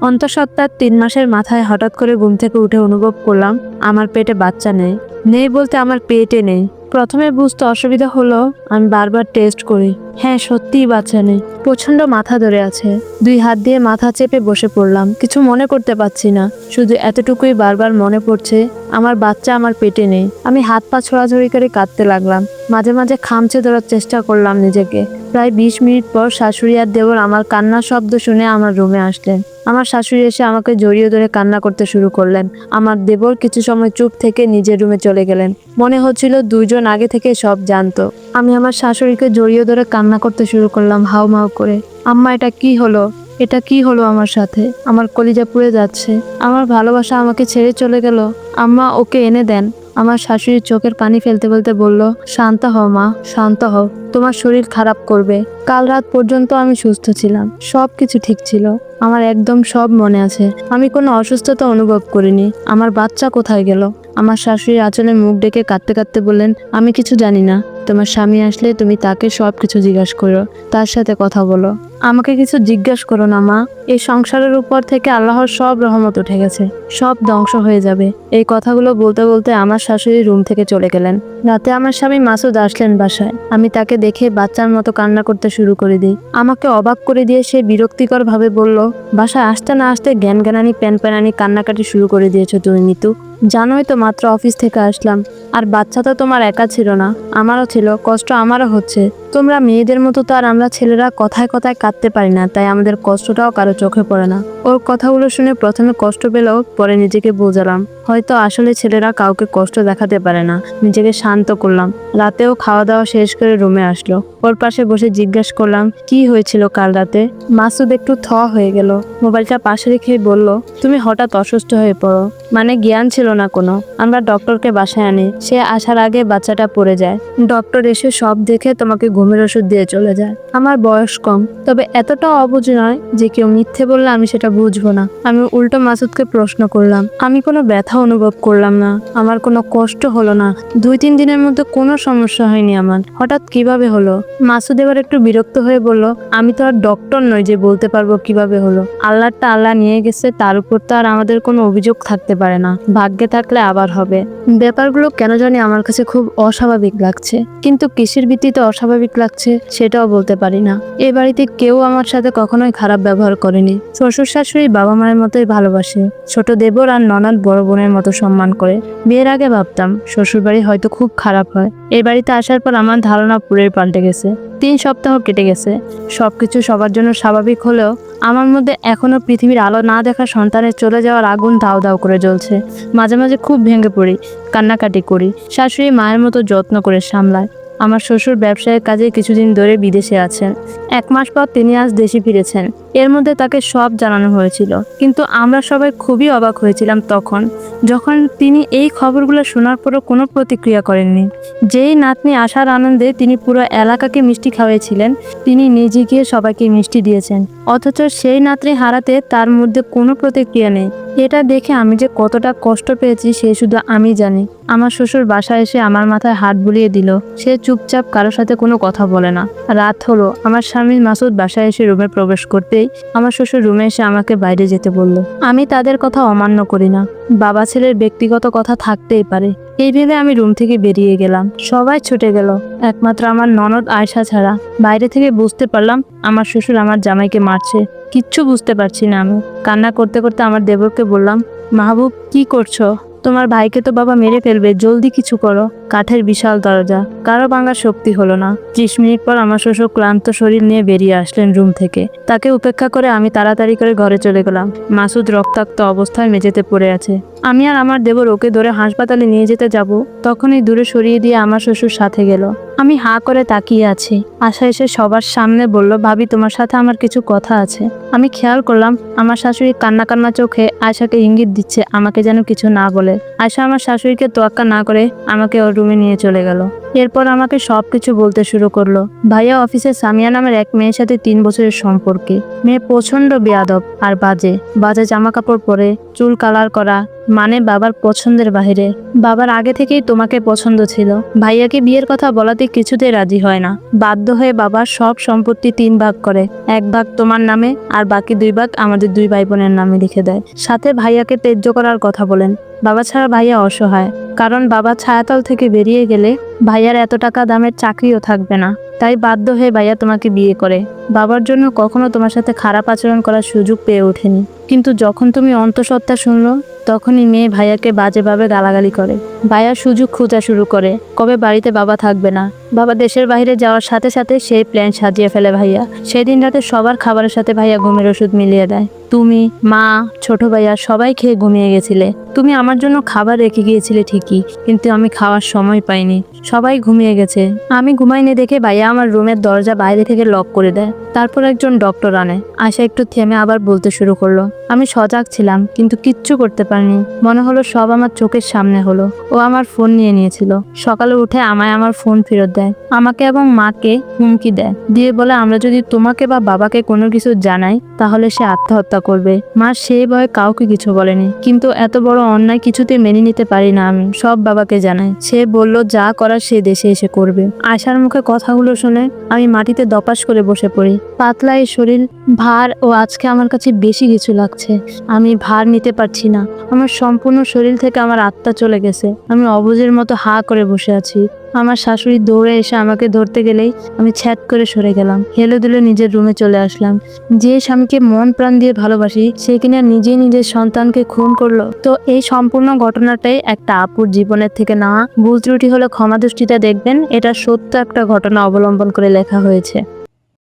অন্তঃসত্ত্বার তিন মাসের মাথায় হঠাৎ করে ঘুম থেকে উঠে অনুভব করলাম, আমার পেটে বাচ্চা নেই। নেই বলতে আমার পেটে নেই। প্রথমে বুঝতে অসুবিধা হলো, আমি বারবার টেস্ট করি। হ্যাঁ সত্যিই বাচ্চা নেই। প্রচণ্ড মাথা ধরে আছে। দুই হাত দিয়ে মাথা চেপে বসে পড়লাম। কিছু মনে করতে পারছি না। শুধু এতটুকুই বারবার মনে পড়ছে আমার বাচ্চা আমার পেটে নেই। আমি হাত পা ছোড়াছড়ি করে কাঁদতে লাগলাম। মাঝে মাঝে খামচে ধরার চেষ্টা করলাম নিজেকে। প্রায় বিশ মিনিট পর শাশুড়ি আর দেবর আমার কান্নার শব্দ শুনে আমার রুমে আসলেন। আমার শাশুড়ি এসে আমাকে জড়িয়ে ধরে কান্না করতে শুরু করলেন। আমার দেবর কিছু সময় চুপ থেকে নিজের রুমে চলে গেলেন। মনে হচ্ছিল দুজন আগে থেকে সব জানতো। আমি আমার শাশুড়িকে জড়িয়ে ধরে কান্না করতে শুরু করলাম হাউ মাউ করে। আম্মা, এটা কি হলো? এটা কি হলো আমার সাথে? আমার কলিজা পুড়ে যাচ্ছে। আমার ভালোবাসা আমাকে ছেড়ে চলে গেল। আম্মা ওকে এনে দেন। আমার শাশুড়ির চোখের পানি ফেলতে ফেলতে বলল, শান্ত হও মা, শান্ত হও। তোমার শরীর খারাপ করবে। কাল রাত পর্যন্ত আমি সুস্থ ছিলাম। সব কিছু ঠিক ছিল। আমার একদম সব মনে আছে। আমি কোনো অসুস্থতা অনুভব করিনি। আমার বাচ্চা কোথায় গেল? আমার শাশুড়ির আঁচলে মুখ ডেকে কাঁদতে কাঁদতে বললেন, আমি কিছু জানি না। তোমার স্বামী আসলে তুমি তাকে সব কিছু জিজ্ঞাসা করো, তার সাথে কথা বলো। আমাকে কিছু জিজ্ঞাসা করো না, মা। এই সংসারের উপর থেকে আল্লাহর সব রহমত উঠে গেছে, সব ধ্বংস হয়ে যাবে। এই কথাগুলো বলতে বলতে আমার শাশুড়ি রুম থেকে চলে গেলেন। রাতে আমার স্বামী মাসুদ আসলেন বাসায়। আমি তাকে দেখে বাচ্চার মতো কান্না করতে শুরু করে দিই। আমাকে অবাক করে দিয়ে সে বিরক্তিকর ভাবে বলল, বাসায় আসতে না আসতে জ্ঞান জ্ঞানানি প্যান প্যানানি কান্নাকাটি শুরু করে দিয়েছ তুমি, মিতু। জানোই তো মাত্র অফিস থেকে আসলাম। আর বাচ্চা তো তোমার একা ছিল না, আমারও ছিল, কষ্ট আমারও হচ্ছে। তোমরা মেয়েদের মতো তো আর আমরা ছেলেরা কথায় কথায় কাঁদতে পারি না, তাই আমাদের কষ্টটাও কারও চোখে পড়ে না। ওর কথাগুলো শুনে প্রথমে কষ্ট পেলেও পরে নিজেকে বোঝালাম। হয়তো আসলে ছেলেরা কাউকে কষ্ট দেখাতে পারে না, নিজেকে শান্ত করলাম। রাতেও খাওয়া দাওয়া শেষ করে রুমে আসলো। ওর পাশে বসে জিজ্ঞাসা করলাম, কি হয়েছিল কাল রাতে? মাসুদ একটু থ হয়ে গেল। মোবাইলটা পাশে রেখে বলল, তুমি হঠাৎ অসুস্থ হয়ে পড়ো। মানে জ্ঞান ছিল না কোনো। আমরা ডক্টরকে বাসায় আনি। সে আসার আগে বাচ্চাটা পড়ে যায়। ডক্টর এসে সব দেখে তোমাকে ঘুমের ওষুধ দিয়ে চলে যায়। আমার বয়স কম, তবে এতটা অবুঝ নয় যে কেউ মিথ্যে বললে আমি সেটা বুঝব না। আমি উল্টো মাসুদকে প্রশ্ন করলাম, আমি কোনো ব্যথা অনুভব করলাম না, আমার কোনো কষ্ট হলো না, দুই তিন দিনের মধ্যে কোনো সমস্যা হয়নি আমার, হঠাৎ কীভাবে হলো? মাসুদ এবার একটু বিরক্ত হয়ে বলল, আমি তো আর ডক্টর নই যে বলতে পারব কীভাবে হলো। আল্লাহটা আল্লাহ নিয়ে গেছে, তার উপর তো আর আমাদের কোনো অভিযোগ থাকতে পারে না, ভাগ্যে থাকলে আবার হবে। ব্যাপারগুলো কেন জানি আমার কাছে খুব অস্বাভাবিক লাগছে, কিন্তু কিসের ভিত্তিতে অস্বাভাবিক লাগছে, সেটাও বলতে পারি না। এ বাড়িতে কেউ আমার সাথে কখনোই খারাপ ব্যবহার করেনি। শ্বশুর শাশুড়ি বাবা মায়ের মতোই ভালোবাসে। ছোট দেবর আর ননদ বড় বোনের মতো সম্মান করে। বিয়ের আগে ভাবতাম শ্বশুর বাড়ি হয়তো খুব খারাপ হয়। এই বাড়িতে আসার পর আমার ধারণা পুরোই পাল্টে গেছে। তিন সপ্তাহ কেটে গেছে। সবকিছু সবার জন্য স্বাভাবিক হলেও আমার মধ্যে এখনও পৃথিবীর আলো না দেখা সন্তানের চলে যাওয়ার আগুন দাও দাও করে জ্বলছে। মাঝে মাঝে খুব ভেঙে পড়ি, কান্নাকাটি করি। শাশুড়ি মায়ের মতো যত্ন করে সামলায়। আমার শ্বশুর ব্যবসায়ের কাজে কিছুদিন ধরে বিদেশে আছেন। এক মাস পর তিনি আজ দেশে ফিরেছেন। এর মধ্যে তাকে সব জানানো হয়েছিল। কিন্তু আমরা সবাই খুবই অবাক হয়েছিলাম তখন, যখন তিনি এই খবরগুলো শোনার পরও কোনো প্রতিক্রিয়া করেননি। যেই নাতনি আসার আনন্দে তিনি পুরো এলাকাকে মিষ্টি খাওয়াইছিলেন, তিনি নিজে গিয়ে সবাইকে মিষ্টি দিয়েছেন। অথচ সেই নাতনি হারাতে তার মধ্যে কোনো প্রতিক্রিয়া নেই। এটা দেখে আমি যে কতটা কষ্ট পেয়েছি সে শুধু আমি জানি। আমার শ্বশুর বাসায় এসে আমার মাথায় হাত বুলিয়ে দিল। সে চুপচাপ কারোর সাথে কোনো কথা বলে না। রাত হলো, আমার স্বামী মাসুদ বাসায় এসে রুমে প্রবেশ করতেই আমার শ্বশুর রুমে এসে আমাকে বাইরে যেতে বলল। আমি তাদের কথা অমান্য করি না। বাবা ছেলের ব্যক্তিগত কথা থাকতেই পারে। এই ভেবে আমি রুম থেকে বেরিয়ে গেলাম। সবাই ছুটে গেল। একমাত্র আমার ননদ আয়সা ছাড়া। বাইরে থেকে বুঝতে পারলাম আমার শ্বশুর আমার জামাইকে মারছে। কিচ্ছু বুঝতে পারছি না আমি। কান্না করতে করতে আমার দেবরকে বললাম, মাহবুব, কি করছ? তোমার ভাইকে তো বাবা মেরে ফেলবে। জলদি কিছু করো। কাঠের বিশাল দরজা। কারও ভাঙার শক্তি হলো না। ত্রিশ মিনিট পর আমার শ্বশুর ক্লান্ত শরীর নিয়ে বেরিয়ে আসলেন রুম থেকে। তাকে উপেক্ষা করে আমি তাড়াতাড়ি করে ঘরে চলে গেলাম। মাসুদ রক্তাক্ত অবস্থায় মেঝেতে পড়ে আছে। আমি আর আমার দেবর ওকে ধরে হাসপাতালে নিয়ে যেতে যাব। তখনই দূরে সরিয়ে দিয়ে আমার শ্বশুর সাথে গেল। আমি হা করে তাকিয়ে আছি। আশা এসে সবার সামনে বলল, ভাবি, তোমার সাথে আমার কিছু কথা আছে। আমি খেয়াল করলাম, আমার শাশুড়ি কান্না কান্না চোখে আয়সাকে ইঙ্গিত দিচ্ছে, আমাকে যেন কিছু না বলে। আয়সা আমার শাশুড়িকে তোয়াক্কা না করে আমাকে ওর রুমে নিয়ে চলে গেল। এরপর আমাকে সব কিছু বলতে শুরু করল। ভাইয়া অফিসে সামিয়া নামের এক মেয়ের সাথে তিন বছরের সম্পর্কে। মেয়ে প্রচণ্ড বেয়াদব আর বাজে। বাজে জামা কাপড় পরে, চুল কালার করা মানে বাবার পছন্দের বাইরে বাবার আগে থেকেই তোমাকে পছন্দ ছিল। ভাইয়াকে বিয়ের কথা বলাতে কিছুতেই রাজি হয় না। বাধ্য হয়ে বাবার সব সম্পত্তি তিন ভাগ করে। এক ভাগ তোমার নামে আর বাকি দুই ভাগ আমাদের দুই ভাই বোনের নামে লিখে দেয়। সাথে ভাইয়াকে তেজ্য করার কথা বলেন। বাবা ছাড়া ভাইয়া অসহায়। কারণ বাবা ছায়াতল থেকে বেরিয়ে গেলে ভাইয়ার এত টাকা দামের চাকরিও থাকবে না। তাই বাধ্য হয়ে ভাইয়া তোমাকে বিয়ে করে। বাবার জন্য কখনো তোমার সাথে খারাপ আচরণ করার সুযোগ পেয়ে ওঠেনি। কিন্তু যখন তুমি অন্তঃসত্ত্বা শুনলো, তখনই মেয়ে ভাইয়াকে বাজেভাবে গালাগালি করে। ভাইয়া সুযোগ খোঁজা শুরু করে, কবে বাড়িতে বাবা থাকবে না। বাবা দেশের বাইরে যাওয়ার সাথে সাথে সেই প্ল্যান সাজিয়ে ফেলে ভাইয়া। সেদিন রাতে সবার খাবারের সাথে ভাইয়া ঘুমের ওষুধ মিলিয়ে দেয়। তুমি, মা, ছোট ভাইয়া সবাই খেয়ে ঘুমিয়ে গেছিলে। তুমি আমার জন্য খাবার রেখে গিয়েছিলে ঠিকই, কিন্তু আমি খাওয়ার সময় পাইনি। সবাই ঘুমিয়ে গেছে। আমি ঘুমাইনি দেখে ভাইয়া আমার রুমের দরজা বাইরে থেকে লক করে দেয়। তারপর একজন ডক্টর আনে। আশা একটু থেমে আবার বলতে শুরু করল, আমি সজাগ ছিলাম, কিন্তু কিচ্ছু করতে পারিনি। মনে হলো সব আমার চোখের সামনে হলো। ও আমার ফোন নিয়ে নিয়েছিল। সকালে উঠে আমায় আমার ফোন ফেরত দেয়। আমাকে এবং মাকে হুমকি দেয়। দিয়ে বলে, আমরা যদি তোমাকে বা বাবাকে কোনো কিছু জানাই, তাহলে সে আত্মহত্যা করবে। মা সেই ভয়ে কাউকে কিছু বলেনি। কিন্তু এত বড় অন্যায় কিছুতে মেনে নিতে পারি না আমি, সব বাবাকে জানাই। সে বলল, যা করার সে দেশে এসে করবে। আশার মুখে কথাগুলো শুনে আমি মাটিতে দপাস করে বসে পড়ি। পাতলা এই শরীর, ভার ও আজকে আমার কাছে বেশি কিছু লাগছে। আমি ভার নিতে পারছি না। আমার সম্পূর্ণ শরীর থেকে আমার আত্মা চলে গেছে। আমি অবুজের মতো হা করে বসে আছি। আমার শাশুড়ি দৌড়ে এসে আমাকে ধরতে গেলেই আমি ছ্যাট করে সরে গেলাম। হেলে দুলে নিজের রুমে চলে আসলাম। যে স্বামীকে মন প্রাণ দিয়ে ভালোবাসি, সে কিনা নিজেই নিজের সন্তানকে খুন করল। তো এই সম্পূর্ণ ঘটনাটাই একটা আপুর জীবনের থেকে না ভুল ত্রুটি হলে ক্ষমা দৃষ্টিটা দেখবেন, এটা সত্য একটা ঘটনা অবলম্বন করে লেখা হয়েছে।